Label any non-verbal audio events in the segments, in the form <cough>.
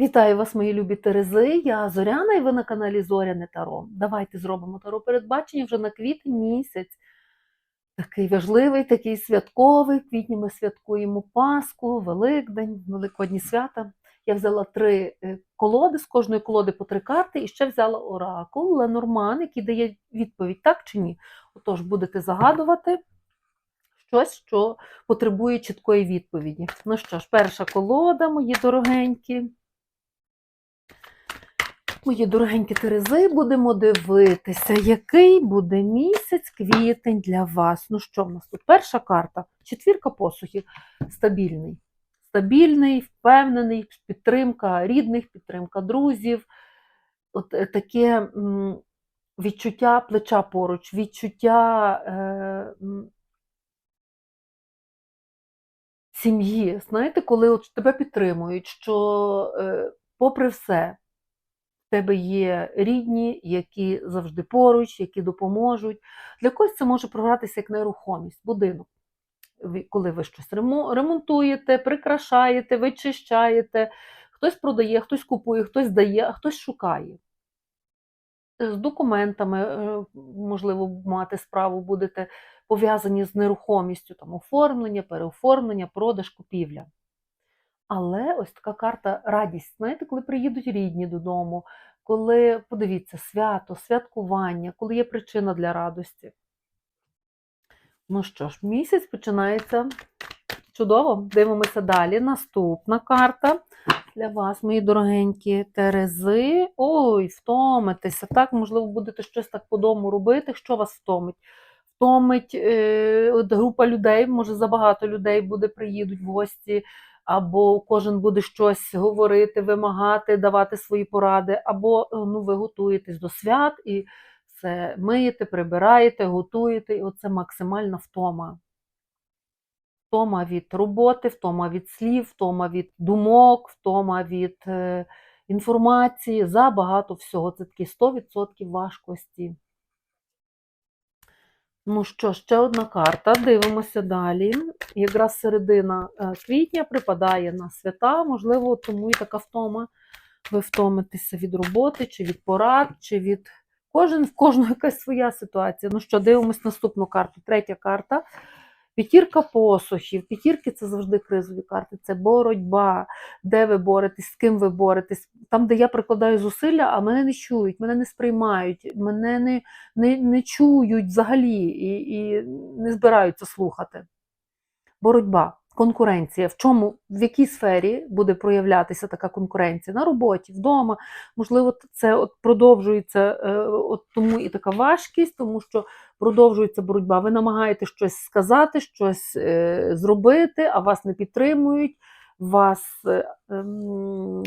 Вітаю вас, мої любі Терези. Я Зоряна, і ви на каналі Зоряне Таро. Давайте зробимо таро передбачення вже на квітень місяць. Такий важливий, такий святковий. В квітні ми святкуємо Пасху, Великдень, Великодні свята. Я взяла три е, колоди, з кожної колоди по три карти, і ще взяла оракул Ленорман, який дає відповідь так чи ні. Отож, будете загадувати щось, що потребує чіткої відповіді. Ну що ж, перша колода, мої дорогенькі. Мої дорогенькі Терези, будемо дивитися, який буде місяць квітень для вас. Ну що в нас тут? Перша карта, четвірка посухів, стабільний. Стабільний, впевнений, підтримка рідних, підтримка друзів. От е, таке відчуття плеча поруч, відчуття е, сім'ї. Знаєте, коли от тебе підтримують, що е, попри все, в тебе є рідні, які завжди поруч, які допоможуть. Для когось це може програтися як нерухомість, будинок. Коли ви щось ремонтуєте, прикрашаєте, вичищаєте, хтось продає, хтось купує, хтось дає, а хтось шукає. З документами, е, можливо, мати справу будете пов'язані з нерухомістю, там оформлення, переоформлення, продаж, купівля. Але ось така карта радість. Знаєте, коли приїдуть рідні додому, коли, подивіться, свято, святкування, коли є причина для радості. Ну що ж, місяць починається чудово. Дивимося далі. Наступна карта для вас, мої дорогенькі Терези. Ой, втомитеся. Так, можливо, будете щось так по дому робити. Що вас втомить? Втомить е, група людей, може, забагато людей буде, приїдуть в гості, або кожен буде щось говорити, вимагати, давати свої поради, або е, ну, ви готуєтесь до свят і все миєте, прибираєте, готуєте, і оце максимальна втома. Втома від роботи, втома від слів, втома від думок, втома від е, інформації, забагато всього. Це такі 100% важкості. Ну що, ще одна карта. Дивимося далі. Якраз середина е, квітня припадає на свята, можливо, тому і така втома. Ви втомитеся від роботи, чи від порад, чи від кожен в кожного <laughs> якась своя ситуація. Ну що, дивимось наступну карту. Третя карта. П'ятірка посухів. П'ятірки це завжди кризові карти, це боротьба, де ви боретесь, з ким ви боретесь. Там, де я прикладаю зусилля, а мене не чують, мене не сприймають, мене не, не, не чують взагалі і, і не збираються слухати. Боротьба, конкуренція. В чому, в якій сфері буде проявлятися така конкуренція? На роботі, вдома. Можливо, це от продовжується е, от тому і така важкість, тому що продовжується боротьба. Ви намагаєтесь щось сказати, щось е, зробити, а вас не підтримують, вас е, ем,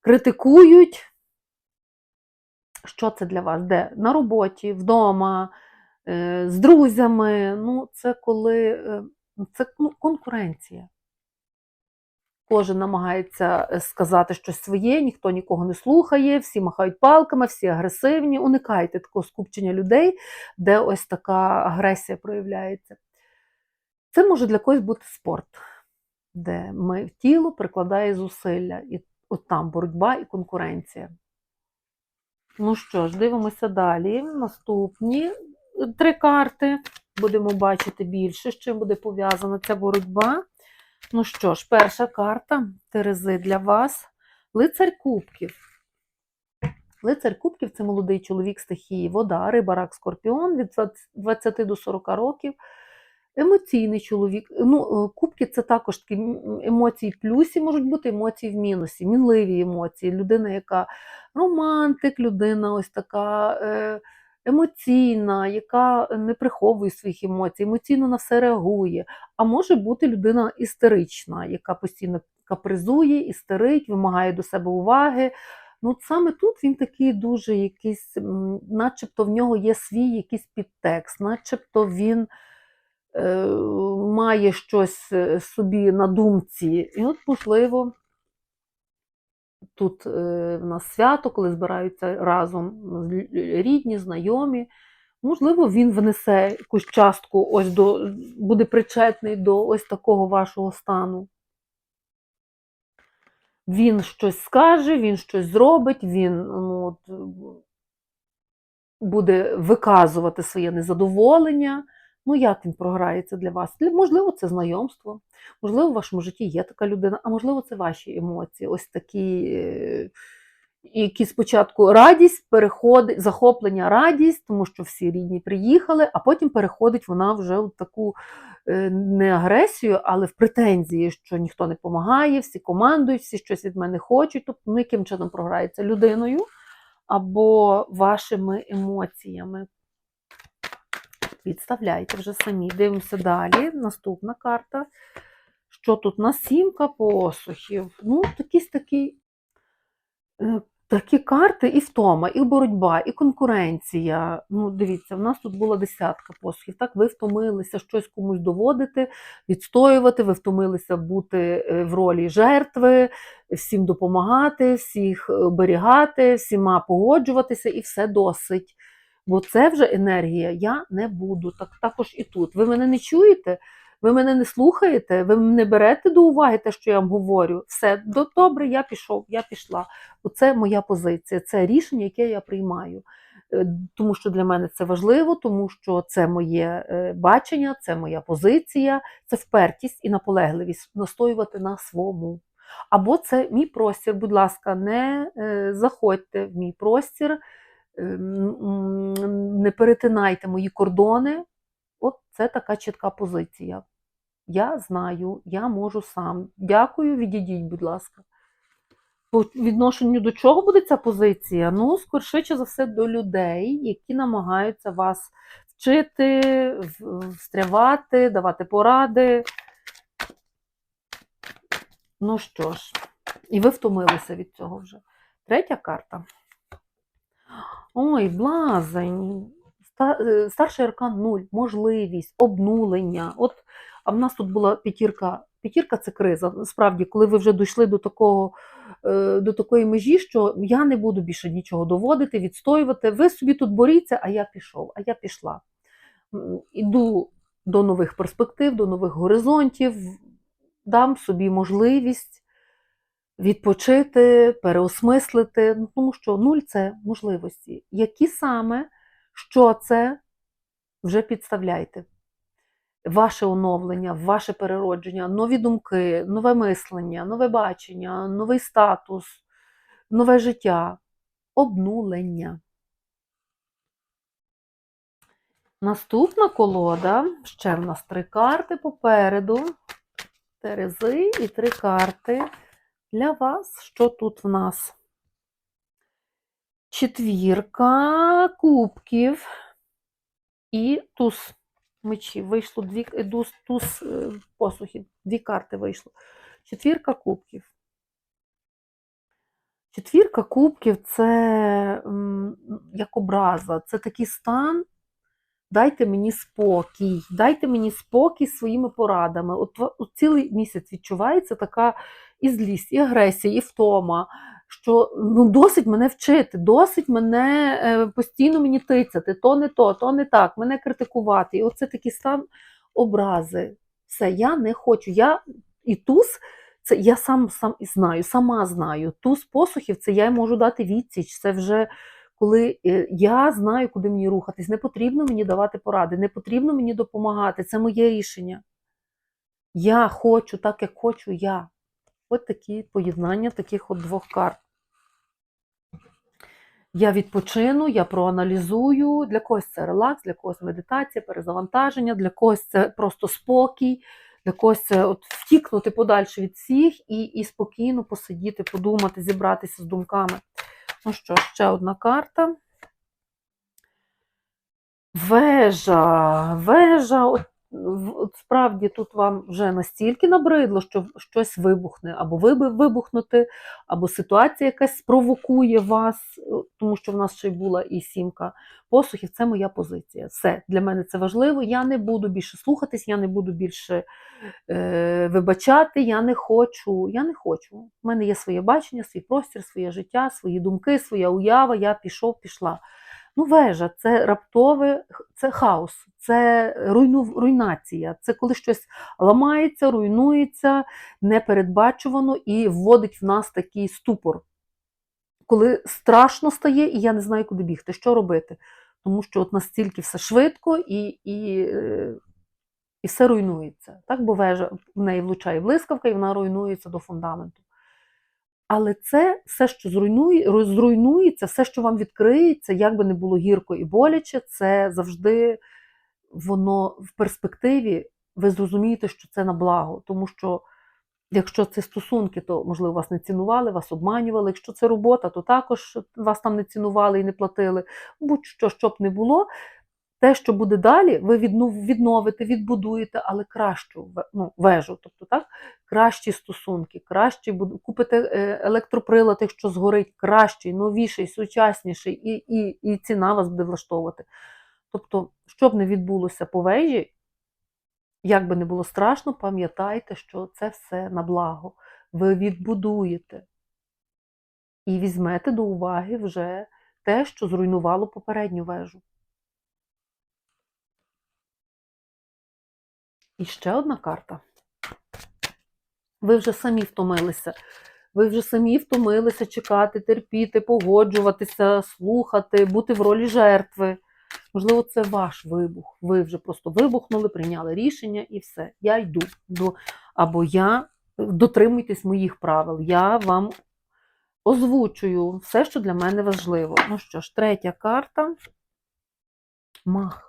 критикують. Що це для вас? Де? На роботі, вдома, з друзями. Ну, це коли це ну, конкуренція. Кожен намагається е, сказати щось своє, ніхто нікого не слухає, всі махають палками, всі агресивні. Уникайте такого скупчення людей, де ось така агресія проявляється. Це може для когось бути спорт, де ми тіло прикладає зусилля, і от там боротьба і конкуренція. Ну що ж, дивимося далі. Наступні е, три карти. Будемо бачити більше, з чим буде пов'язана ця боротьба. Ну що ж, перша карта Терези для вас. Лицар Кубків. Лицар Кубків це молодий чоловік стихії вода, риба, рак, скорпіон від 20 до 40 років. Емоційний чоловік. Ну, е, Кубки це також такі емоції в плюсі можуть бути, емоції в мінусі, мінливі емоції. Людина, яка романтик, людина ось така е, емоційна, яка не приховує своїх емоцій, емоційно на все реагує. А може бути людина істерична, яка постійно капризує, істерить, вимагає до себе уваги. Ну, от саме тут він такий дуже якийсь, начебто в нього є свій якийсь підтекст, начебто він е, має щось е, собі на думці. І от, можливо, тут е, в нас свято, коли збираються разом рідні, знайомі. Можливо, він внесе якусь частку, ось до, буде причетний до ось такого вашого стану. він щось скаже, він щось зробить, він ну, от, буде виказувати своє незадоволення. Ну, як він програється для вас? Можливо, це знайомство, можливо, в вашому житті є така людина, а можливо, це ваші емоції. Ось такі, е, які спочатку радість переходить, захоплення, радість, тому що всі рідні приїхали, а потім переходить вона вже в таку е, не агресію, але в претензії, що ніхто не допомагає, всі командують, всі щось від мене хочуть. Тобто, ну, яким чином програється людиною або вашими емоціями. Підставляйте вже самі. Дивимося далі. Наступна карта. Що тут? На сімка посухів. Ну, якісь такі, е, такі карти і втома, і боротьба, і конкуренція. Ну, дивіться, в нас тут була десятка посухів. Так, ви втомилися щось комусь доводити, відстоювати, ви втомилися бути е, в ролі жертви, всім допомагати, всіх оберігати, всіма погоджуватися, і все досить. Бо це вже енергія, я не буду. Так також і тут. Ви мене не чуєте, ви мене не слухаєте, ви не берете до уваги те, що я вам говорю. Все добре, я пішов, я пішла. Оце моя позиція, це рішення, яке я приймаю. Е, Тому що для мене це важливо, тому що це моє е, бачення, це моя позиція, це впертість і наполегливість настоювати на своєму. Або це мій простір, будь ласка, не е, заходьте в мій простір, не перетинайте мої кордони. От це така чітка позиція. Я знаю, я можу сам. Дякую, відійдіть, будь ласка. По відношенню до чого буде ця позиція? Ну, скорше за все, до людей, які намагаються вас вчити, встрявати, давати поради. Ну що ж, і ви втомилися від цього вже. Третя карта. Ой, блазень. Е, Старший аркан 0, можливість, обнулення. От, а в нас тут була п'ятірка. П'ятірка це криза. Справді, коли ви вже дійшли до такого, е, до такої межі, що я не буду більше нічого доводити, відстоювати. Ви собі тут боріться, а я пішов, а я пішла. Іду до нових перспектив, до нових горизонтів, дам собі можливість відпочити, переосмислити, ну, тому що нуль це можливості. Які саме, що це, вже підставляйте. Ваше оновлення, ваше переродження, нові думки, нове мислення, нове бачення, новий статус, нове життя, обнулення. Наступна колода, ще в нас три карти попереду. Терези і три карти для вас. Що тут в нас? Четвірка кубків і туз мечів. Вийшло дві е, туз, е, посухів, дві карти вийшло. Четвірка кубків. Четвірка кубків це як образа, це такий стан. Дайте мені спокій, дайте мені спокій своїми порадами. От цілий місяць відчувається така і злість, і агресія, і втома, що ну, досить мене вчити, досить мене е, постійно мені тицяти, то не то, то не так, мене критикувати. І оце такий стан образи. Все, я не хочу. Я і туз, це я сам, сам знаю, сама знаю. Туз посухів це я можу дати відсіч. Це вже коли е, я знаю, куди мені рухатись. Не потрібно мені давати поради, не потрібно мені допомагати. Це моє рішення. Я хочу так, як хочу я. От такі поєднання таких от двох карт. Я відпочину, я проаналізую. Для когось це релакс, для когось медитація, перезавантаження, для когось це просто спокій, для когось це от втікнути подальше від всіх і, і спокійно посидіти, подумати, зібратися з думками. Ну що, ще одна карта. Вежа, вежа, от, справді тут вам вже настільки набридло, що щось вибухне, або ви вибухнути, або ситуація якась спровокує вас, е, тому що в нас ще й була і сімка посухів. Це моя позиція. Все для мене це важливо. Я не буду більше слухатись, я не буду більше е, вибачати. Я не хочу. Я не хочу. У мене є своє бачення, свій простір, своє життя, свої думки, своя уява. Я пішов, пішла. Ну, вежа це раптове, це хаос, це руйну, руйнація, це коли щось ламається, руйнується, непередбачувано і вводить в нас такий ступор. Коли страшно стає, і я не знаю, куди бігти, що робити. Тому що от настільки все швидко і, і, і все руйнується. Так, бо вежа в неї влучає блискавка, і вона руйнується до фундаменту. Але це все, що зруйнує, роз- зруйнується, все, що вам відкриється, як би не було гірко і боляче, це завжди воно в перспективі, ви зрозумієте, що це на благо. Тому що якщо це стосунки, то можливо вас не цінували, вас обманювали. Якщо це робота, то також вас там не цінували і не платили. Будь-що, що б не було, те, що буде далі, ви віднов- відновите, відбудуєте, але кращу ну, вежу. Тобто, так, кращі стосунки, кращі купите е, електроприлад, якщо згорить, кращий, новіший, сучасніший, і, і, і ціна вас буде влаштовувати. Тобто, що б не відбулося по вежі, як би не було страшно, пам'ятайте, що це все на благо. Ви відбудуєте і візьмете до уваги вже те, що зруйнувало попередню вежу. І ще одна карта. Ви вже самі втомилися. Ви вже самі втомилися чекати, терпіти, погоджуватися, слухати, бути в ролі жертви. Можливо, це ваш вибух. Ви вже просто вибухнули, прийняли рішення і все. Я йду. До... Або я дотримуйтесь моїх правил. Я вам озвучую все, що для мене важливо. Ну що ж, третя карта. Мах.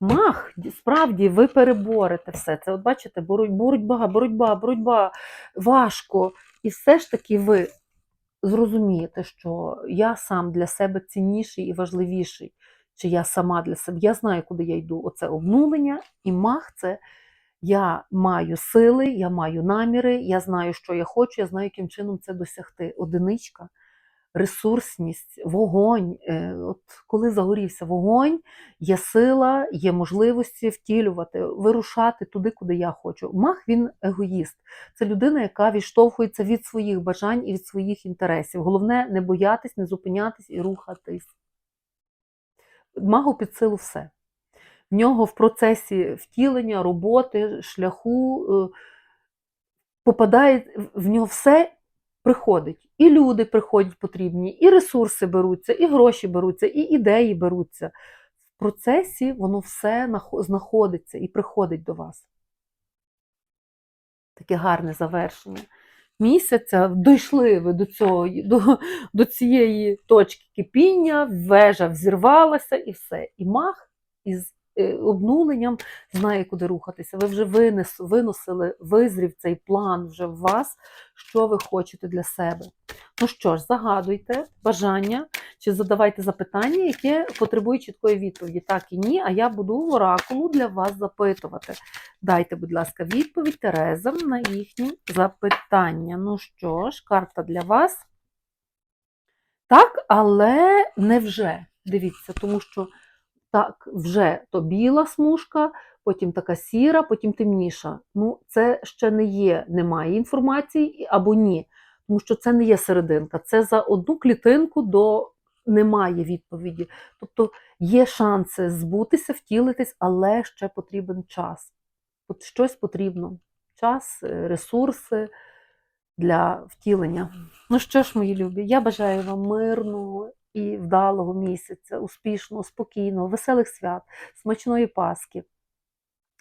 Мах, справді, ви переборете все це. От бачите, боротьба, боротьба, боротьба, важко. І все ж таки ви зрозумієте, що я сам для себе цінніший і важливіший, чи я сама для себе. Я знаю, куди я йду. Оце обнулення і мах це я маю сили, я маю наміри, я знаю, що я хочу, я знаю, яким чином це досягти. Одиничка, ресурсність, вогонь. Е, От коли загорівся вогонь, є сила, є можливості втілювати, вирушати туди, куди я хочу. Мах він егоїст. Це людина, яка відштовхується від своїх бажань і від своїх інтересів. Головне не боятись, не зупинятись і рухатись. Магу під силу все. В нього в процесі втілення, роботи, шляху е, попадає в нього все приходить. І люди приходять потрібні, і ресурси беруться, і гроші беруться, і ідеї беруться. В процесі воно все знаходиться і приходить до вас. Таке гарне завершення. Місяця дійшли ви до, цього, до, до цієї точки кипіння, вежа взірвалася і все. І мах із обнуленням знає, куди рухатися. Ви вже винес, виносили, визрів цей план вже в вас, що ви хочете для себе. Ну що ж, загадуйте бажання чи задавайте запитання, яке потребує чіткої відповіді. Так і ні, а я буду в оракулу для вас запитувати. Дайте, будь ласка, відповідь Терезам на їхні запитання. Ну що ж, карта для вас. Так, але не вже. Дивіться, тому що так, вже то біла смужка, потім така сіра, потім темніша. Ну, це ще не є, немає інформації або ні. Тому що це не є серединка. Це за одну клітинку до немає відповіді. Тобто є шанси збутися, втілитись, але ще потрібен час. От щось потрібно. Час, е, ресурси для втілення. Ну що ж, мої любі, я бажаю вам мирного і вдалого місяця, успішного, спокійного, веселих свят, смачної Пасхи,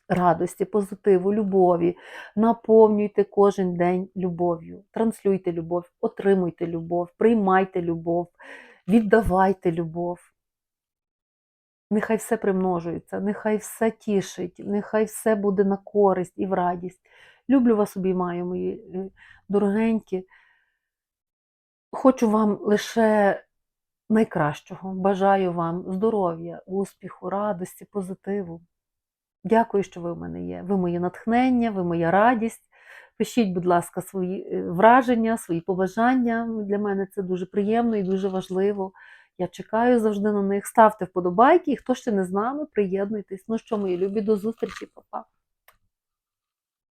радості, позитиву, любові. Наповнюйте кожен день любов'ю, транслюйте любов, отримуйте любов, приймайте любов, віддавайте любов. Нехай все примножується, нехай все тішить, нехай все буде на користь і в радість. Люблю вас, обіймаю, мої е, дорогенькі. Хочу вам лише найкращого. Бажаю вам здоров'я, успіху, радості, позитиву. Дякую, що ви в мене є. Ви моє натхнення, ви моя радість. Пишіть, будь ласка, свої е, враження, свої побажання. Для мене це дуже приємно і дуже важливо. Я чекаю завжди на них. Ставте вподобайки, і хто ще не з нами, приєднуйтесь. Ну що, мої любі, до зустрічі, па-па.